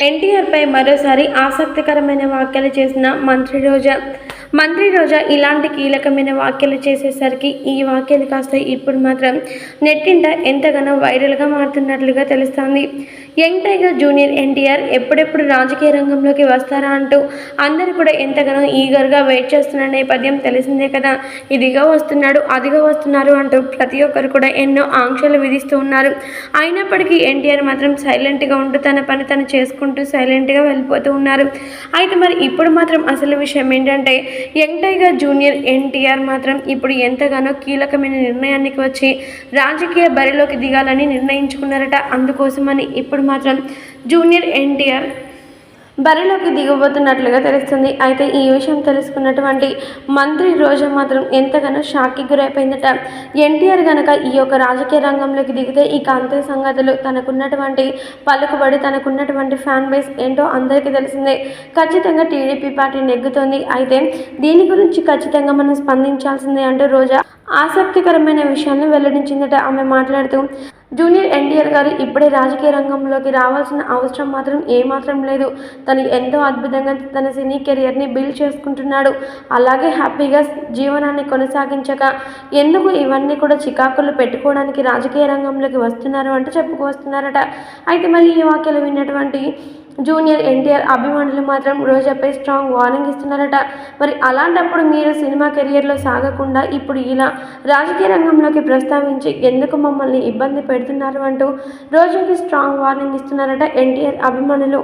ఎన్టీఆర్పై మరోసారి ఆసక్తికరమైన వ్యాఖ్యలు చేసిన మంత్రి రోజా. మంత్రి రోజా ఇలాంటి కీలకమైన వ్యాఖ్యలు చేసేసరికి ఈ వ్యాఖ్యలు కాస్త ఇప్పుడు మాత్రం నెట్టింట ఎంతగానో వైరల్గా మారుతున్నట్లుగా తెలుస్తోంది. యంగ్ టైగర్ జూనియర్ ఎన్టీఆర్ ఎప్పుడెప్పుడు రాజకీయ రంగంలోకి వస్తారా అంటూ అందరూ కూడా ఎంతగానో ఈగర్గా వెయిట్ చేస్తున్న నేపథ్యం తెలిసిందే కదా. ఇదిగా వస్తున్నాడు అదిగా వస్తున్నారు అంటూ ప్రతి ఒక్కరు కూడా ఎన్నో ఆంక్షలు విధిస్తూ ఉన్నారు. అయినప్పటికీ ఎన్టీఆర్ మాత్రం సైలెంట్గా ఉంటూ తన పని తను చేసుకుంటూ సైలెంట్గా వెళ్ళిపోతూ ఉన్నారు. అయితే మరి ఇప్పుడు మాత్రం అసలు విషయం ఏంటంటే యంగ్ టైగర్ జూనియర్ ఎన్టీఆర్ మాత్రం ఇప్పుడు ఎంతగానో కీలకమైన నిర్ణయానికి వచ్చి రాజకీయ బరిలోకి దిగాలని నిర్ణయించుకున్నారట. అందుకోసమని ఇప్పుడు మాత్రం జూనియర్ ఎన్టీఆర్ బరిలోకి దిగబోతున్నట్లుగా తెలుస్తుంది. అయితే ఈ విషయం తెలుసుకున్నటువంటి మంత్రి రోజా మాత్రం ఎంతగానో షాక్కి గురైపోయిందట. ఎన్టీఆర్ గనక ఈ యొక్క రాజకీయ రంగంలోకి దిగితే ఇక అంతే సంగతులు తనకున్నటువంటి పలుకుబడి తనకున్నటువంటి ఫ్యాన్ బేస్ ఏంటో అందరికీ తెలిసిందే. ఖచ్చితంగా టీడీపీ పార్టీ నెగ్గుతోంది. అయితే దీని గురించి ఖచ్చితంగా మనం స్పందించాల్సిందే అంటూ రోజా ఆసక్తికరమైన విషయాన్ని వెల్లడించిందట ఆమె మాట్లాడుతూ. జూనియర్ ఎన్టీఆర్ గారు ఇప్పుడే రాజకీయ రంగంలోకి రావాల్సిన అవసరం మాత్రం ఏమాత్రం లేదు. తను ఎంతో అద్భుతంగా తన సినీ కెరియర్ని బిల్డ్ చేసుకుంటున్నాడు. అలాగే హ్యాపీగా జీవనాన్ని కొనసాగించక ఎందుకు ఇవన్నీ కూడా చికాకులు పెట్టుకోవడానికి రాజకీయ రంగంలోకి వస్తున్నారు అంటే చెప్పుకు వస్తున్నారట. అయితే మరి ఈ వాక్యాలు విన్నటువంటి జూనియర్ ఎన్టీఆర్ అభిమానులు మాత్రం రోజాపై స్ట్రాంగ్ వార్నింగ్ ఇస్తున్నారట. మరి అలాంటప్పుడు మీరు సినిమా కెరియర్లో సాగకుండా ఇప్పుడు ఇలా రాజకీయ రంగంలోకి ప్రస్తావించి ఎందుకు మమ్మల్ని ఇబ్బంది పెడుతున్నారు అంటూ రోజాకి స్ట్రాంగ్ వార్నింగ్ ఇస్తున్నారట ఎన్టీఆర్ అభిమానులు.